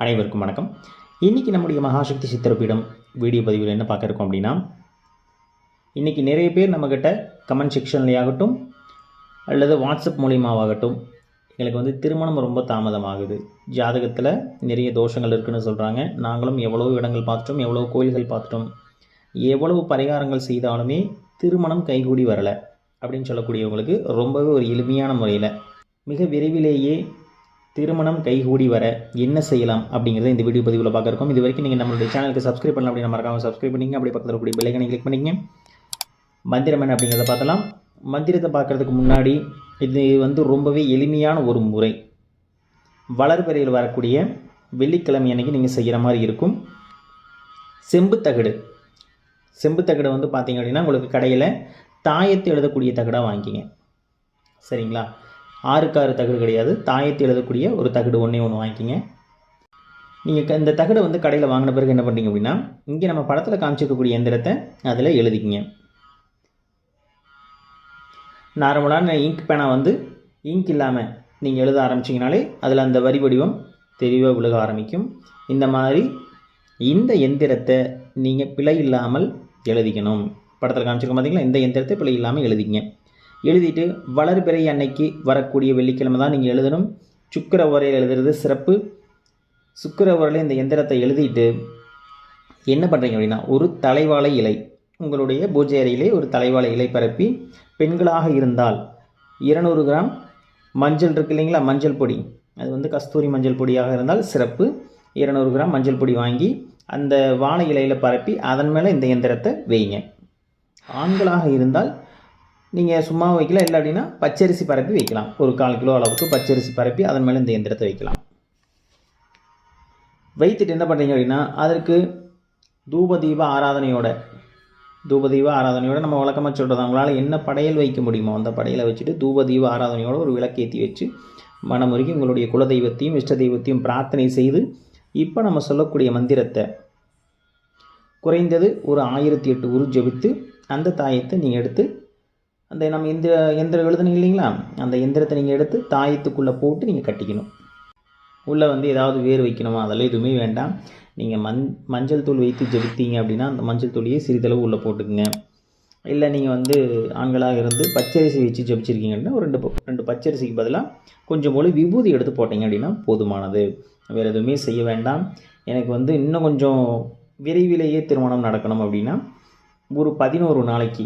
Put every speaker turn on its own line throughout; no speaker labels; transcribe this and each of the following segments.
அனைவருக்கும் வணக்கம். இன்றைக்கி நம்முடைய மகாசக்தி சித்திரப்பீடம் வீடியோ பதிவில் என்ன பார்க்க இருக்கோம் அப்படின்னா இன்றைக்கி நிறைய பேர் நம்மக்கிட்ட கமெண்ட் செக்ஷன்லேயாகட்டும் அல்லது வாட்ஸ்அப் மூலியமாகட்டும் எங்களுக்கு வந்து திருமணம் ரொம்ப தாமதமாகுது. ஜாதகத்தில் நிறைய தோஷங்கள் இருக்குதுன்னு சொல்கிறாங்க நாங்களும் எவ்வளோ இடங்கள் பார்த்துட்டோம் எவ்வளோ கோயில்கள் பார்த்துட்டோம். எவ்வளவு பரிகாரங்கள் செய்தாலுமே திருமணம் கைகூடி வரலை அப்படின்னு சொல்லக்கூடியவங்களுக்கு ரொம்பவே ஒரு எளிமையான முறையில் மிக விரைவிலேயே திருமணம் கைகூடி வர என்ன செய்யலாம் அப்படிங்கிறத இந்த வீடியோ பதிவில் பார்க்க இருக்கோம் இது வரைக்கும் நீங்கள் நம்மளுடைய சேனலுக்கு சப்ஸ்கிரைப் பண்ணலாம் அப்படின்னு மறக்காமல் சப்ஸ்கிரைப் பண்ணிங்க அப்படி பக்கத்தில் கூடிய பிள்ளைகளை கிளிக் பண்ணிங்க மந்திரம் என்ன அப்படிங்கிறத பார்த்தலாம் மந்திரத்தை பார்க்குறதுக்கு முன்னாடி இது வந்து ரொம்பவே எளிமையான ஒரு முறை. வளர்பிறையில் வரக்கூடிய வெள்ளிக்கிழமை அன்னைக்கு நீங்கள் செய்கிற மாதிரி இருக்கும். செம்புத்தகடு செம்புத்தகடு வந்து பார்த்தீங்க அப்படின்னா உங்களுக்கு கடையில் தாயத்து எழுதக்கூடிய தகடாக வாங்கிக்கிங்க. சரிங்களா? ஆறுக்கு ஆறு தகடு கிடையாது. தாயத்து எழுதக்கூடிய ஒரு தகடு ஒன்றே ஒன்று வாங்கிக்கிங்க. நீங்கள் இந்த தகடை வந்து கடையில் வாங்கின பிறகு என்ன பண்ணுறீங்க அப்படின்னா இங்கே நம்ம படத்தில் காமிச்சிருக்கக்கூடிய எந்திரத்தை அதில் எழுதிக்கிங்க. நார்மலான இங்க் பேனா வந்து இங்க் இல்லாமல் நீங்கள் எழுத ஆரம்பிச்சிங்கனாலே அதில் அந்த வரி வடிவம் தெளிவாக விழுக ஆரம்பிக்கும். இந்த மாதிரி இந்த எந்திரத்தை நீங்கள் பிழை இல்லாமல் எழுதிக்கணும். படத்தில் காமிச்சிருக்க பார்த்தீங்களா இந்த எந்திரத்தை பிழை இல்லாமல் எழுதிங்க எழுதிட்டு வளர்பிறை அன்னைக்கு வரக்கூடிய வெள்ளிக்கிழமை தான் நீங்கள் எழுதணும். சுக்கர உரையில் எழுதுறது சிறப்பு. சுக்கர உரையில் இந்த எந்திரத்தை எழுதிட்டு என்ன பண்ணுறீங்க அப்படின்னா ஒரு தலைவாழை இலை உங்களுடைய பூஜை அறையிலே ஒரு தலைவாழை இலை பரப்பி பெண்களாக இருந்தால் இருநூறு கிராம் மஞ்சள் இருக்கு இல்லைங்களா மஞ்சள் பொடி. அது வந்து கஸ்தூரி மஞ்சள் பொடியாக இருந்தால் சிறப்பு. இருநூறு கிராம் மஞ்சள் பொடி வாங்கி அந்த வாழை இலையில் பரப்பி அதன் மேலே இந்த எந்திரத்தை வைங்க. ஆண்களாக இருந்தால் நீங்கள் சும்மா வைக்கலாம் இல்லை அப்படின்னா பச்சரிசி பரப்பி வைக்கலாம். ஒரு கால் கிலோ அளவுக்கு பச்சரிசி பரப்பி அதன் மேலே இந்த எந்திரத்தை வைக்கலாம். வைத்துட்டு என்ன பண்ணுறீங்க அப்படின்னா அதற்கு தூபதீப ஆராதனையோட தூபதீப ஆராதனையோட நம்ம வழக்கமாக சொல்கிறது அவங்களால என்ன படையல் வைக்க முடியுமோ அந்த படையலை வச்சுட்டு தூபதீப ஆராதனையோட ஒரு விளக்கேற்றி வச்சு மனமுருகி உங்களுடைய குலதெய்வத்தையும் இஷ்ட தெய்வத்தையும் பிரார்த்தனை செய்து இப்போ நம்ம சொல்லக்கூடிய மந்திரத்தை குறைந்தது ஒரு ஆயிரத்தி எட்டு உரு ஜபித்து அந்த தாயத்தை நீங்கள் எடுத்து அந்த நம்ம எந்திர எந்திரம் எழுதுனீங்க இல்லைங்களா? அந்த எந்திரத்தை நீங்கள் எடுத்து தாயத்துக்குள்ளே போட்டு நீங்கள் கட்டிக்கணும். உள்ளே வந்து ஏதாவது வேர் வைக்கணுமா? அதெல்லாம் எதுவுமே வேண்டாம். நீங்கள் மண் மஞ்சள் தூள் வைத்து ஜெபித்தீங்க அப்படின்னா அந்த மஞ்சள் தூளியை சிறிதளவு உள்ளே போட்டுக்குங்க. இல்லை நீங்கள் வந்து ஆண்களாக இருந்து பச்சரிசி வச்சு ஜெபிச்சிருக்கீங்க அப்படின்னா ஒரு ரெண்டு ரெண்டு பச்சரிசிக்கு பதிலாக கொஞ்சம் போல் விபூதி எடுத்து போட்டீங்க அப்படின்னா போதுமானது. வேறு எதுவுமே செய்ய வேண்டாம். எனக்கு வந்து இன்னும் கொஞ்சம் விரைவிலேயே திருமணம் நடக்கணும் அப்படின்னா ஒரு பதினோரு நாளைக்கு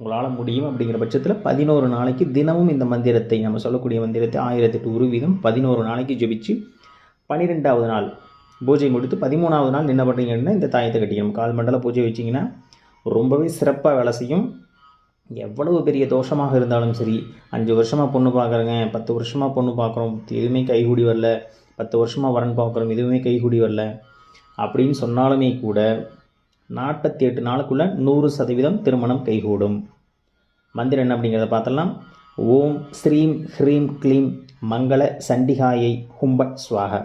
உங்களால் முடியும் அப்படிங்கிற பட்சத்தில் பதினோரு நாளைக்கு தினமும் இந்த மந்திரத்தை நம்ம சொல்லக்கூடிய மந்திரத்தை ஆயிரத்தெட்டு உரு வீதம் பதினோரு நாளைக்கு ஜெபிச்சு பன்னிரெண்டாவது நாள் பூஜை முடித்து பதிமூணாவது நாள் என்ன பண்ணுறீங்கன்னா இந்த தாயத்தை கட்டிக்கணும். கால் மண்டல பூஜை வச்சிங்கன்னா ரொம்பவே சிறப்பாக வேலை செய்யும். எவ்வளவு பெரிய தோஷமாக இருந்தாலும் சரி அஞ்சு வருஷமாக பொண்ணு பார்க்குறேங்க பத்து வருஷமாக பொண்ணு பார்க்குறோம் எதுவுமே கைகூடி வரல பத்து வருஷமாக வரன் பார்க்குறோம் எதுவுமே கைகூடி வரல அப்படின்னு சொன்னாலுமே கூட நாற்பத்தி எட்டு நாளுக்குள்ளே நூறு சதவீதம் திருமணம் கைகூடும். மந்திரம் என்ன அப்படிங்கிறத பார்த்தலாம் ஓம் ஸ்ரீம் ஹ்ரீம் க்ளீம் மங்கள சண்டிகாயை ஹும்பட் ஸ்வாக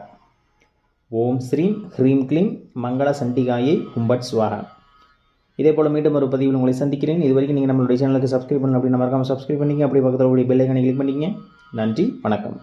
ஓம் ஸ்ரீம் ஹ்ரீம் க்ளீம் மங்கள சண்டிகாயை ஹும்பட் ஸ்வாக இதே போல் மீண்டும் ஒரு பதிவில் உங்களை சந்திக்கிறேன். இது வரைக்கும் நீங்கள் நம்மளுடைய சேனலுக்கு சப்ஸ்கிரைப் பண்ணணும் அப்படின்னு மறக்காமல் சப்ஸ்கிரைப் பண்ணிங்க அப்படி பக்கத்தில் பெல் ஐக்கனை கிளிக் பண்ணிங்க நன்றி வணக்கம்.